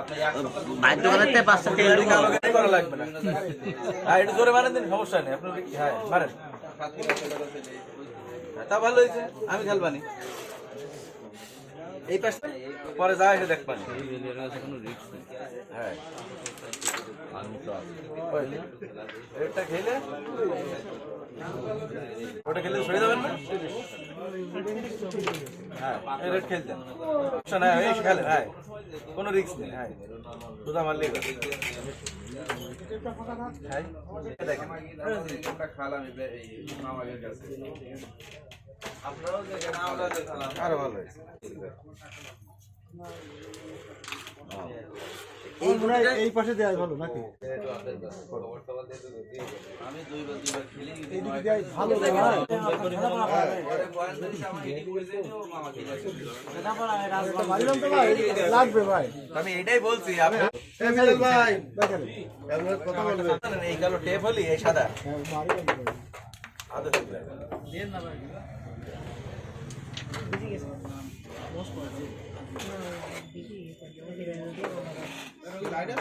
দোকানের থেকে পাঁচটা তেল করা লাগবে না। হ্যাঁ একটু জোরে মারেন দিন সমস্যা নেই। আপনার কি- হ্যাঁ মারেন। হ্যাঁ, তা ভালো হয়েছে। আমি খেলবানি এই পাশে পরে যা এসে দেখ পানি। হ্যাঁ। ওই, খেলে? ওটা খেলে সরে যাবেন না? হ্যাঁ রেড নাই এই খেলেন হ্যাঁ। কোনো রিস্ক নেই হ্যাঁ। দুধা মারলেই হবে। হ্যাঁ আরও ভালো এই এই পাশে দেওয়া ভালো নাকি এইদিকে দেওয়াই ভালো মারিলাম তো ভাই লাগবে ভাই আমি এটাই বলছি আপনি ভাই কথা বলবে এই কালো টেপ হলি এই সাদা মারিলাম তো ভাই আদা লাগবে। আমাদের আসলে না পারবেন